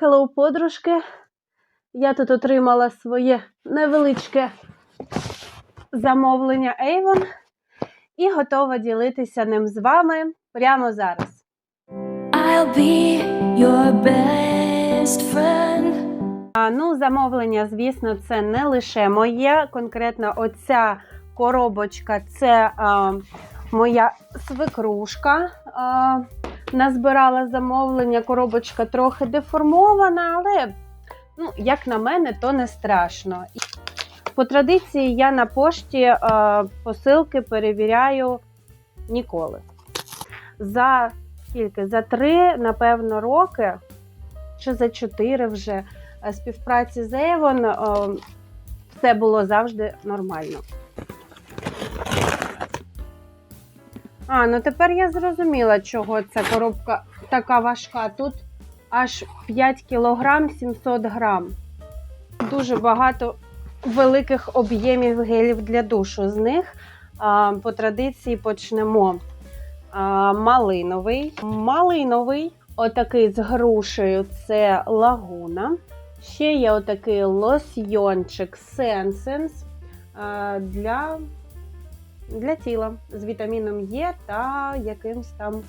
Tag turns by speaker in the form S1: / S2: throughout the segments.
S1: Hello, подружки. Я тут отримала своє невеличке замовлення Avon і готова ділитися ним з вами прямо зараз.
S2: I'll be your best friend.
S1: А, ну, замовлення, звісно, це не лише моє. Конкретно оця коробочка це а, моя свекрушка. А, назбирала замовлення. Коробочка трохи деформована, але, ну, як на мене, то не страшно. По традиції я на пошті а, посилки перевіряю ніколи. За скільки? За три, напевно, роки, чи за чотири вже е, співпраці з Avon е, все було завжди нормально. А, ну тепер я зрозуміла, чого ця коробка така важка. Тут аж 5 кг 700 грам. Дуже багато великих об'ємів гелів для душу. З них а, по традиції почнемо. А, малиновий. Малиновий, отакий з грушею це лагуна. Ще є отакий лосьйончик а, для, для тіла з вітаміном Е та якимсь там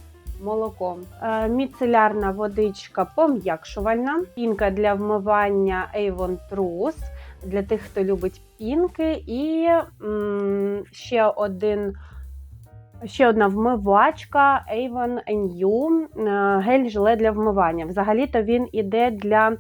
S1: молоком. Е, Міцелярна водичка пом'якшувальна, пінка для вмивання Avon Trus для тих, хто любить пінки, і ще один. Ще одна вмивачка Avon New е, гель-желе для вмивання. Взагалі-то він іде для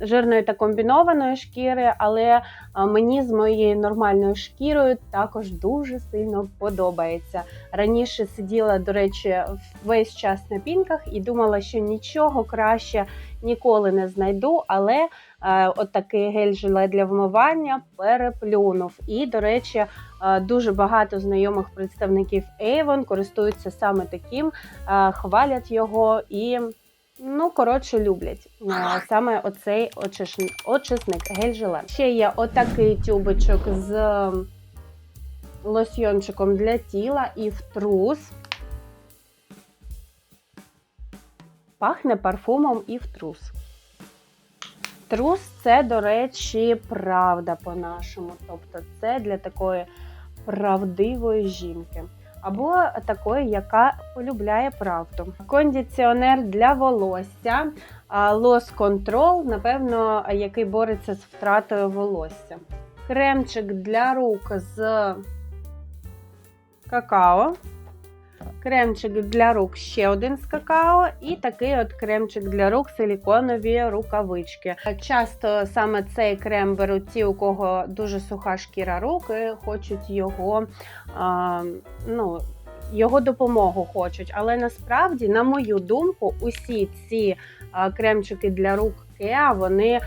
S1: жирної та комбінованої шкіри, але мені з моєю нормальною шкірою також дуже сильно подобається. Раніше сиділа, до речі, весь час на пінках і думала, що нічого краще ніколи не знайду, але от такий гель-желе для вмивання переплюнув. І, до речі, дуже багато знайомих представників Avon користуються саме таким, хвалять його і. Ну, коротше, люблять саме оцей очисник, очисник гель-желе. Ще є отакий тюбичок з лосьйончиком для тіла і в трус. Пахне парфумом і в трус. Трус це, до речі, правда по-нашому. Тобто це для такої правдивої жінки. Або такою, яка полюбляє правду. Кондиціонер для волосся, лос контрол, напевно, який бореться з втратою волосся. Кремчик для рук з какао. Кремчик для рук ще один з какао, і такий от кремчик для рук силіконові рукавички. Часто саме цей крем беруть ті, у кого дуже суха шкіра рук, і хочуть його, а, ну, його допомогу хочуть. Але насправді, на мою думку, усі ці кремчики для рук Kea, вони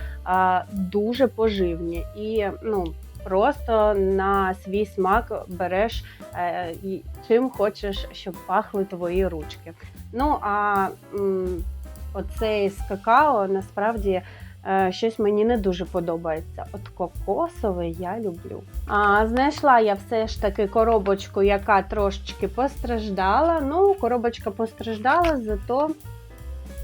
S1: дуже поживні. І ну, просто на свій смак береш е, і чим хочеш, щоб пахли твої ручки. Ну а оцей з какао насправді. е, Щось мені не дуже подобається. От кокосовий я люблю. А, знайшла я все ж таки коробочку, яка трошечки постраждала. Ну, коробочка постраждала, зато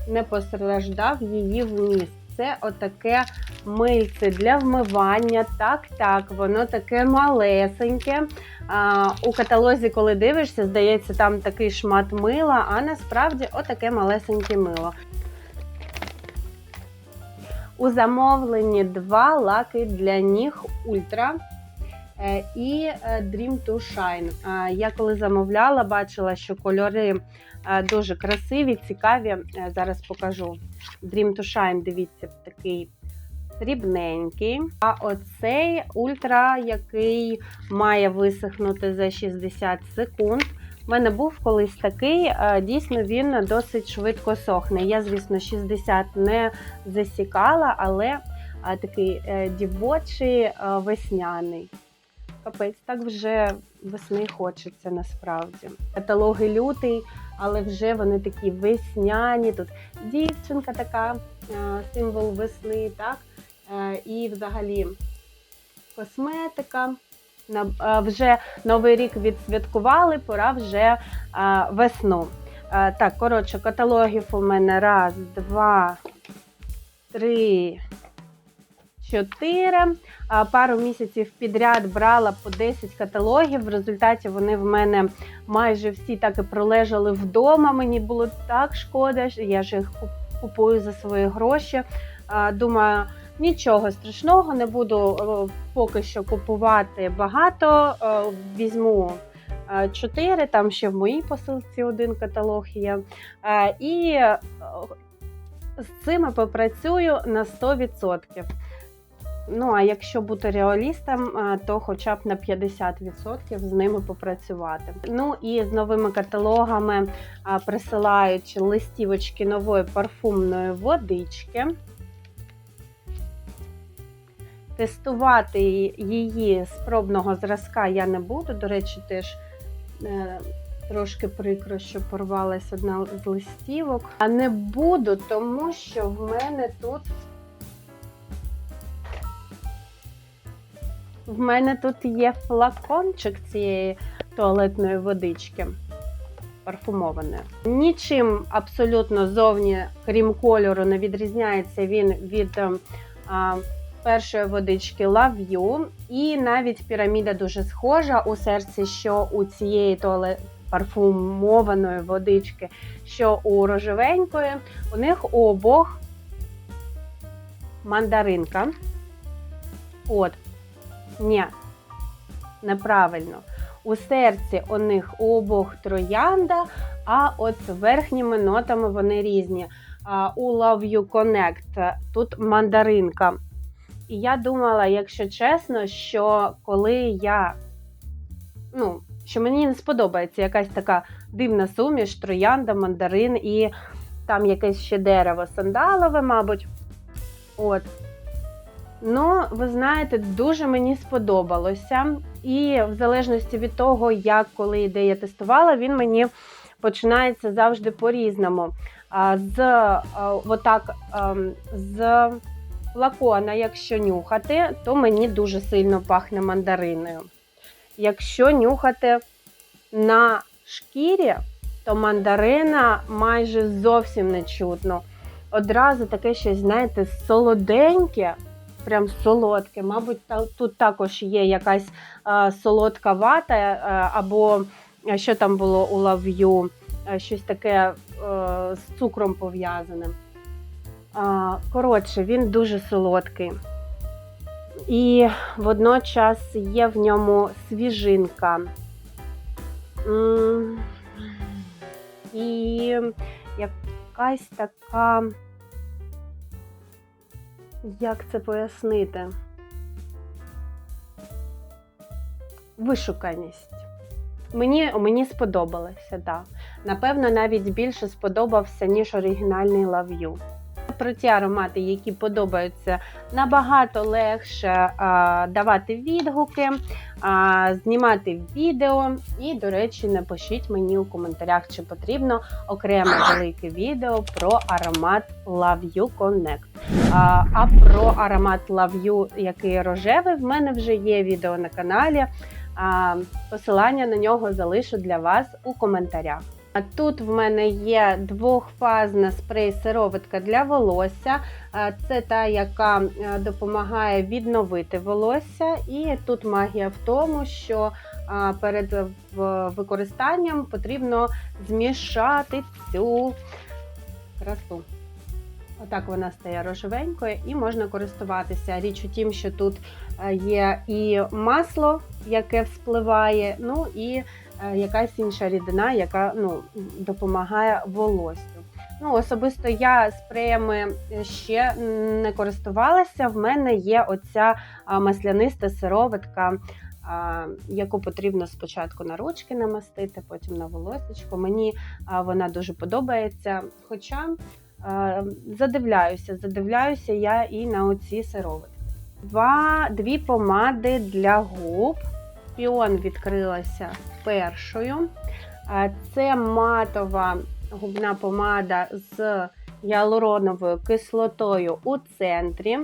S1: не постраждав її вміст. Це отаке мильце для вмивання. Так, так, воно таке малесеньке. А, у каталозі, коли дивишся, здається, там такий шмат мила, а насправді отаке малесеньке мило. У замовленні два лаки для ніг Ультра і е, Dream to Shine. Я коли замовляла, бачила, що кольори е, дуже красиві, цікаві. Е, Зараз покажу. Dream to Shine, дивіться, такий срібненький. А оцей ультра, який має висохнути за 60 секунд. У мене був колись такий, е, дійсно він досить швидко сохне. Я, звісно, 60 не засікала, але е, такий е, дівочий е, весняний. Капець, так вже весни хочеться насправді. Каталоги лютий, але вже вони такі весняні. Тут дівчинка така, е, символ весни, так? Е, І взагалі косметика. Е, Вже Новий рік відсвяткували, пора вже весну. Так, коротше, каталогів у мене раз, два, три, чотири. Пару місяців підряд брала по 10 каталогів. В результаті вони в мене майже всі так і пролежали вдома. Мені було так шкода, що я ж їх купую за свої гроші. Думаю, нічого страшного, не буду е, поки що купувати багато. Е, Візьму е, чотири, там ще в моїй посилці один каталог є. Е, І е, з цими попрацюю на 100%. Ну, а якщо бути реалістом, то хоча б на 50% з ними попрацювати. Ну і з новими каталогами а, присилають листівочки нової парфумної водички. Тестувати її з пробного зразка я не буду. До речі, теж е, трошки прикро, що порвалась одна з листівок. А не буду, тому що в мене тут. В мене тут є флакончик цієї туалетної водички парфумованої. Нічим абсолютно зовні, крім кольору, не відрізняється він від ем, а, першої водички Love You. І навіть піраміда дуже схожа у серці, що у цієї туалет парфумованої водички, що у рожевенької. У них у обох мандаринка. От. Ні, неправильно. У серці у них у обох троянда, а от верхніми нотами вони різні. А, у Love You Connect тут мандаринка. І я думала, якщо чесно, що коли я. Ну, що мені не сподобається якась така дивна суміш, троянда, мандарин і там якесь ще дерево сандалове, мабуть. От. Ну, ви знаєте, дуже мені сподобалося. І в залежності від того, як коли і я тестувала, він мені починається завжди по-різному. З отак, ем, з флакона, якщо нюхати, то мені дуже сильно пахне мандариною. Якщо нюхати на шкірі, то мандарина майже зовсім не чутно. Одразу таке щось, знаєте, солоденьке, прям солодке. Мабуть, тут також є якась солодка вата, е, або е, що там було у лав'ю, е, щось таке з цукром пов'язане. Коротше, він дуже солодкий. І водночас є в ньому свіжинка. І якась така. Як це пояснити? Вишуканість. Мені, мені сподобалося, так. Напевно, навіть більше сподобався, ніж оригінальний You. Про ті аромати, які подобаються, набагато легше а, давати відгуки, а, знімати відео. І, до речі, напишіть мені у коментарях, чи потрібно окреме велике відео про аромат Love You Connect. А, а про аромат Love You, який рожевий, в мене вже є відео на каналі. А, посилання на нього залишу для вас у коментарях. Тут в мене є двохфазна спрей-сироватка для волосся. Це та, яка е, допомагає відновити волосся. І тут магія в тому, що перед використанням потрібно змішати цю красу. Отак вона стає рожевенькою і можна користуватися. Річ у тім, що тут е, є і масло, яке вспливає, ну і е, якась інша рідина, яка ну, допомагає волоссю. Ну, особисто я спреями ще не користувалася. В мене є оця масляниста сироватка, яку потрібно спочатку на ручки намастити, потім на волосечко. Мені вона дуже подобається. Хоча задивляюся, задивляюся я і на оці сироватки. Два, дві помади для губ. Піон відкрилася першою. Це матова губна помада з гіалуроновою кислотою у центрі.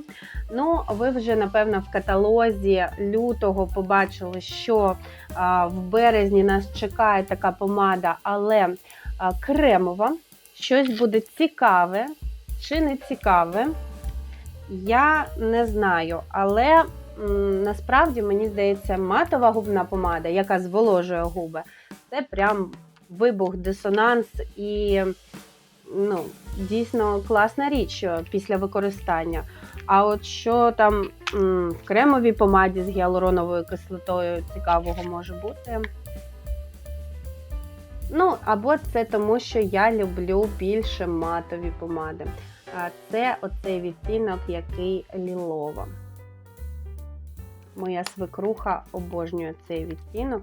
S1: Ну, ви вже, напевно, в каталозі лютого побачили, що в березні нас чекає така помада, але кремова. Щось буде цікаве чи не цікаве. Я не знаю, але насправді мені здається, матова губна помада, яка зволожує губи, це прям вибух, дисонанс і ну, дійсно класна річ після використання. А от що там в кремовій помаді з гіалуроновою кислотою цікавого може бути. Ну, або це тому, що я люблю більше матові помади. Це оцей відтінок, який лілова. Моя свекруха обожнює цей відтінок.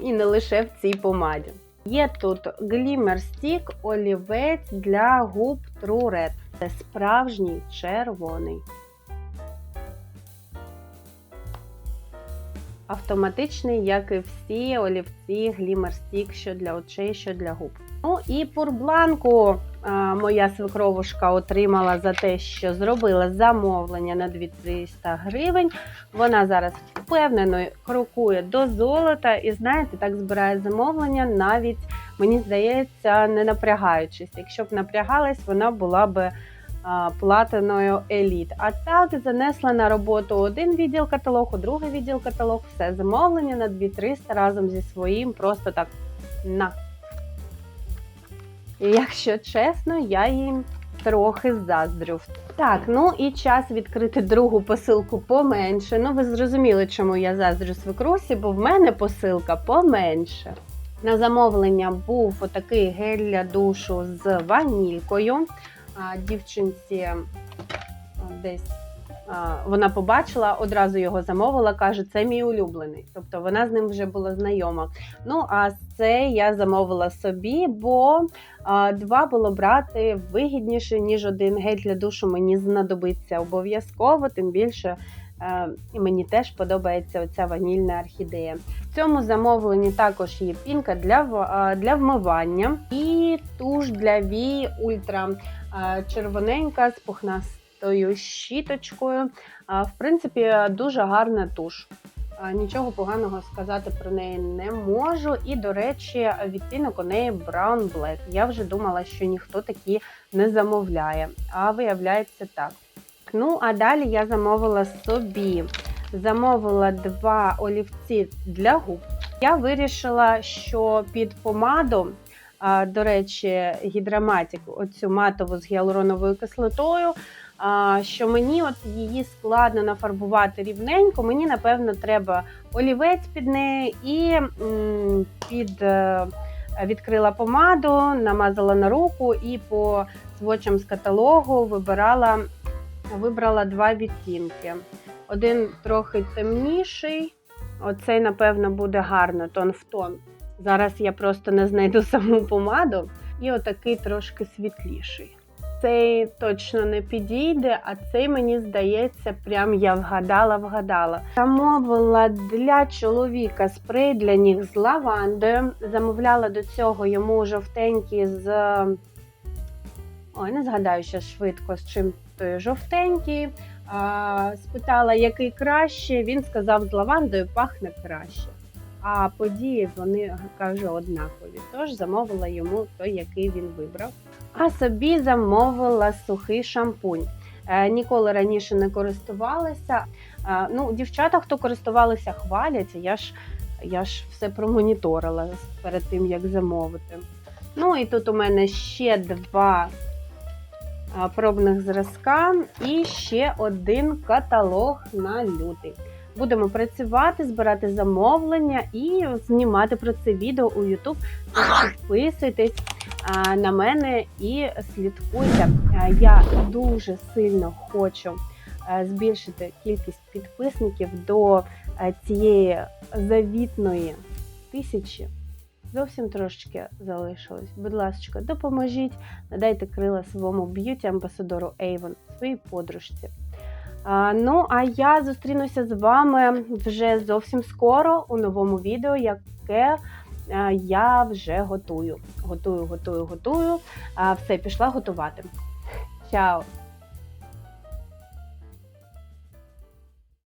S1: І не лише в цій помаді. Є тут Glimmer Stick олівець для губ True Red. Це справжній червоний. Автоматичний, як і всі олівці Glimmer Stick, що для очей, що для губ. Ну і пурбланку а, моя свекровушка отримала за те, що зробила замовлення на 2300 гривень. Вона зараз впевнено крокує до золота і, знаєте, так збирає замовлення, навіть, мені здається, не напрягаючись. Якщо б напрягалась, вона була би а, платиною еліт. А так занесла на роботу один відділ каталогу, другий відділ каталог, все замовлення на 2300 разом зі своїм, просто так на. І якщо чесно, я їм трохи заздрю. Так, ну і час відкрити другу посилку поменше. Ну, ви зрозуміли, чому я заздрю свекрусі, бо в мене посилка поменше. На замовлення був отакий гель для душу з ванількою. Дівчинці десь вона побачила, одразу його замовила, каже, це мій улюблений. Тобто вона з ним вже була знайома. Ну, а це я замовила собі, бо два було брати вигідніше, ніж один гель для душу мені знадобиться обов'язково, тим більше. е, І мені теж подобається оця ванільна орхідея. В цьому замовленні також є пінка для, для вмивання і туш для вій ультра а, червоненька з пухнастою щіточкою. В принципі, дуже гарна туш. Нічого поганого сказати про неї не можу. І, до речі, відтінок у неї Brown Black. Я вже думала, що ніхто такі не замовляє, а виявляється так. Ну, а далі я замовила собі. Замовила два олівці для губ. Я вирішила, що під помаду, до речі, гідраматик, оцю матову з гіалуроновою кислотою, що мені от її складно нафарбувати рівненько. Мені, напевно, треба олівець під неї і під. е, Відкрила помаду, намазала на руку і по свочам з каталогу вибирала, вибрала два відтінки. Один трохи темніший. Оцей, напевно, буде гарно тон в тон. Зараз я просто не знайду саму помаду. І отакий трошки світліший. Цей точно не підійде, а цей, мені здається, прям я вгадала, вгадала. Замовила для чоловіка спрей для ніг з лавандою. Замовляла до цього йому жовтенький з. Ой, не згадаю ще швидко, з чим той жовтенький. А, спитала, який краще. Він сказав, з лавандою пахне краще. А події вони каже однакові. Тож замовила йому той, який він вибрав. А собі замовила сухий шампунь. Е, ніколи раніше не користувалася. Е, ну, дівчата, хто користувалися, хвалять. Я ж, я ж все промоніторила перед тим, як замовити. Ну і тут у мене ще два пробних зразка і ще один каталог на лютий. Будемо працювати, збирати замовлення і знімати про це відео у YouTube. Підписуйтесь на мене і слідкуйте. Я дуже сильно хочу збільшити кількість підписників до цієї завітної тисячі. Зовсім трошечки залишилось. Будь ласка, допоможіть, надайте крила своєму б'юті амбасадору Avon, своїй подружці. А, ну, а я зустрінуся з вами вже зовсім скоро у новому відео, яке я вже готую. Готую, готую, готую. Все, пішла готувати. Чао!